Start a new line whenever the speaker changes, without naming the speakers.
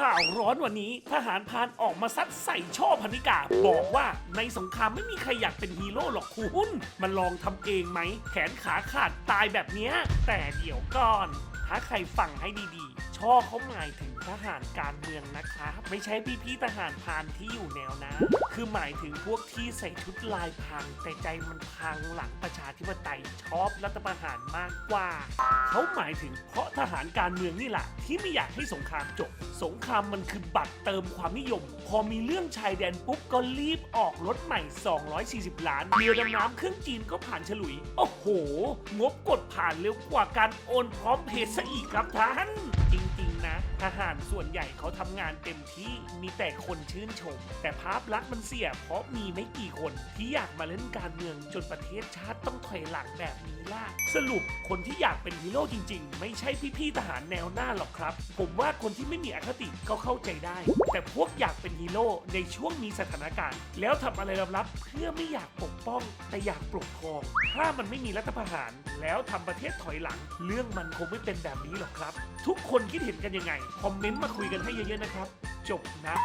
ข่าวร้อนวันนี้ทหารพานออกมาซัดใส่ช่อพนิกา บอกว่าในสงครามไม่มีใครอยากเป็นฮีโร่หรอกคุณมาลองทำเองไหม แขนขาขาดตายแบบเนี้ยแต่เดี๋ยวก่อน ถ้าใครฟังให้ดีๆ ช่อเขาหมายถึงทหารการเมืองนะครับ ไม่ใช่พี่ๆทหารพานที่อยู่แนวนะ คือหมายถึงพวกที่ใส่ชุดลายพรางแต่ใจมันพังหลังประชาธิปไตยชอบรัฐประหารมากกว่า เขาหมายถึงเพราะทหารการเมืองนี่แหละที่ไม่อยากให้สงครามจบ สงครามมันคือบัตรเติมความนิยม พอมีเรื่องชายแดนปุ๊บก็รีบออกรถใหม่ 240 ล้านเรือดำน้ำเครื่องจีนก็ผ่านฉลุย โอ้โห งบกดผ่านเร็วกว่าการโอนพร้อมเพย์ซะอีกครับท่านจริงๆ นะ ทหารส่วนใหญ่เขาทำงานเต็มที่มีแต่คนชื่นชม แต่ภาพลักษณ์มันเสีย เพราะมีไม่กี่คนที่อยากมาเล่นการเมืองจนประเทศชาติต้องถอยหลังแบบนี้ล่ะ สรุปคนที่อยากเป็นฮีโร่จริง ๆ ไม่ใช่พี่ๆทหารแนวหน้าหรอกครับ ผมว่าคนที่ไม่มีอคติก็เข้าใจได้ แต่พวกอยากเป็นฮีโร่ในช่วงมีสถานการณ์ แล้วทำอะไรลับๆเพื่อไม่อยากปกป้อง แต่อยากปกครอง ถ้ามันไม่มีรัฐประหาร แล้วทำประเทศถอยหลัง เรื่องมันคงไม่เป็นแบบนี้หรอกครับ ทุกคนคิดคิดเห็นกันยังไง คอมเมนต์มาคุยกันให้เยอะๆนะครับ จบนะ